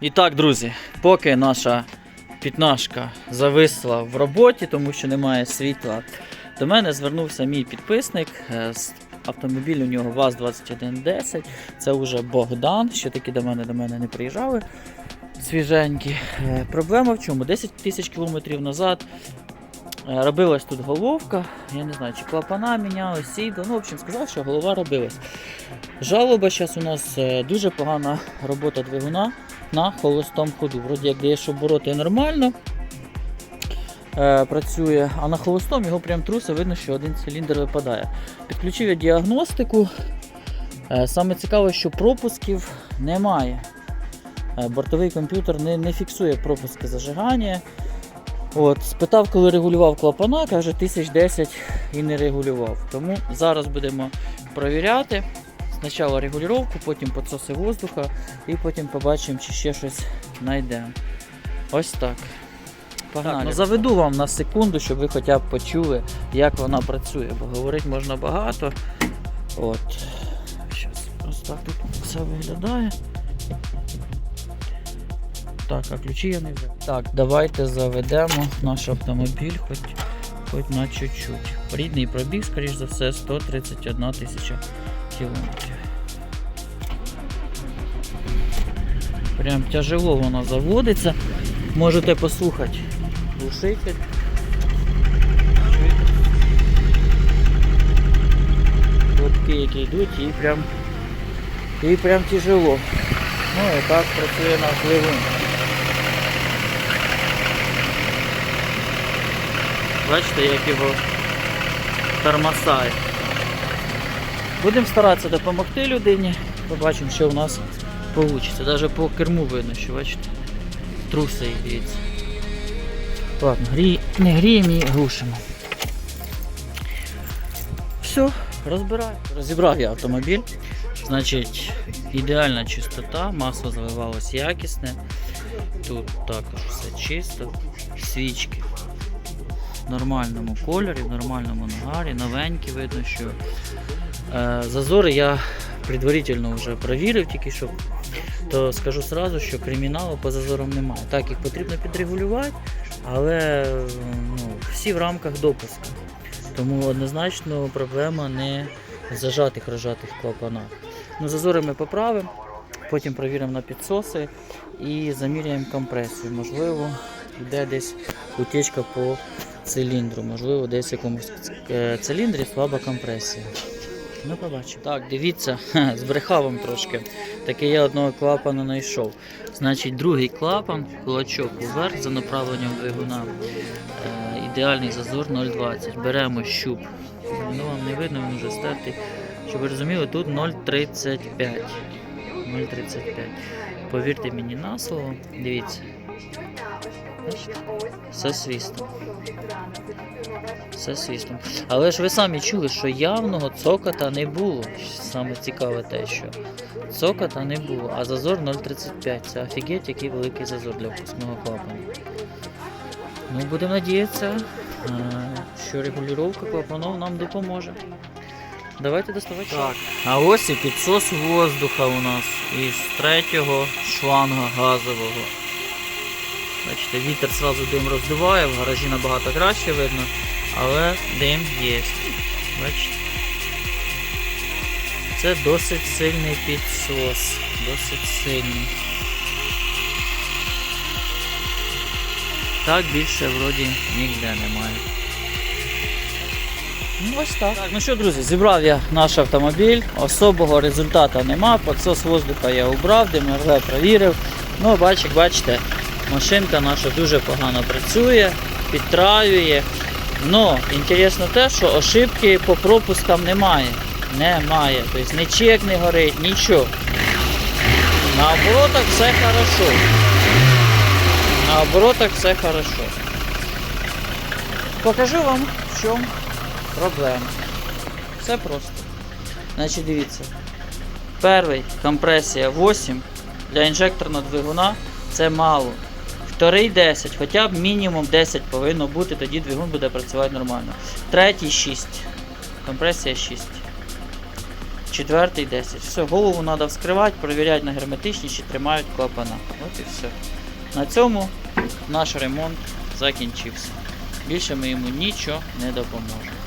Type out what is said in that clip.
І так, друзі, поки наша пітнашка зависла в роботі, тому що немає світла, до мене звернувся мій підписник. е, Автомобіль у нього ВАЗ-2110. Це вже Богдан. що таки до мене до мене не приїжджали. Свіженькі. Е, Проблема в чому? 10 тисяч кілометрів назад робилась тут головка. Я не знаю, чи клапана міняли, сідла. Ну, в общем, сказав, що голова робилась. Жалоба зараз у нас е, дуже погана робота двигуна на холостому ходу. Вроді як даєш обороти нормально е, працює, а на холостому його прям труси, видно, що один циліндр випадає. Підключив я діагностику. Е, саме цікаве, що пропусків немає. Е, бортовий комп'ютер не, не фіксує пропуски зажигання. От, спитав, коли регулював клапана, каже 1010 і не регулював. Тому зараз будемо перевіряти. Спочатку регулювання, потім підсоси воздуха і потім побачимо, чи ще щось знайдемо. Ось так. Погнали. Так, ну заведу вам на секунду, щоб ви хоча б почули, як вона працює, бо говорити можна багато. От. Щас, ось так тут все виглядає. Так, а ключі я не взяв. Так, давайте заведемо наш автомобіль хоч, хоч на чуть-чуть. Рідний пробіг, скоріш за все, 131 тисяча кілометрів. Прям тяжело вона заводиться. Можете послухати. Глушитель. Хлопки, які йдуть, і прям, і прям тяжело. Ну і так працює наш двигун. Бачите, як його тормосає. Будемо старатися допомогти людині. Побачимо, що у нас вийде. Навіть по керму видно, що бачите, труси дивіться. Ладно, грі... не гріємо і глушимо. Все, розбираю. Розібрав я автомобіль. Значить, ідеальна чистота, масло заливалось якісне. Тут також все чисто, свічки в нормальному кольорі, в нормальному нагарі, новенькі, видно, що е, зазори я предварительно вже провірив тільки що, то скажу сразу, що криміналу по зазорам немає. Так, їх потрібно підрегулювати, але ну, всі в рамках допуску. Тому однозначно проблема не в зажатих рожатих клапанах. Ну, зазори ми поправимо, потім провіримо на підсоси і заміряємо компресію. Можливо, йде десь утечка по циліндру, можливо, десь в якомусь е, циліндрі слаба компресія. Ну, побачимо. Так, дивіться, ха, збрехав вам трошки. Таки я одного клапана знайшов. Значить, другий клапан, кулачок уверх за направленням двигуна. Е, ідеальний зазор 0,20. Беремо щуп. Ну, вам не видно, він вже стертий. Щоб ви розуміли, тут 0,35. 0,35. Повірте мені на слово. Дивіться. Все свістом. Все свістом. Але ж ви самі чули, що явного цокота не було. Саме цікаве те, що цокота не було, а зазор 0,35. Це офігеть, який великий зазор для впускного клапану. Ну, будемо надіятися, е, що регулювання клапанов нам допоможе. Давайте доставати. Так, а ось і підсос воздуха у нас із третього шланга газового. Бачите, вітер сразу дим роздуває, в гаражі набагато краще видно, але дим є. Бачите? Це досить сильний підсос. Досить сильний. Так більше вроді ніде немає. Ну ось так. так. Ну що, друзі, зібрав я наш автомобіль, особого результату нема, підсос воздуха я убрав, ДМРВ провірив. Ну, бачите, бачите, машинка наша дуже погано працює, підтраює. Ну, інтересно те, що ошибки по пропускам немає. Немає. Тобто ні чек не горить, нічого. На оборотах все хорошо. На оборотах все хорошо. Покажу вам, в чому проблема. Все просто. Значить, дивіться. Перший компресія 8 для інжекторного двигуна це мало. Вторий 10, хоча б мінімум 10 повинно бути, тоді двигун буде працювати нормально. Третій 6. Компресія 6. четвертий 10. Все, голову треба вскривати, перевіряти на герметичність, чи тримають клапана. От і все. На цьому наш ремонт закінчився. Більше ми йому нічого не допоможемо.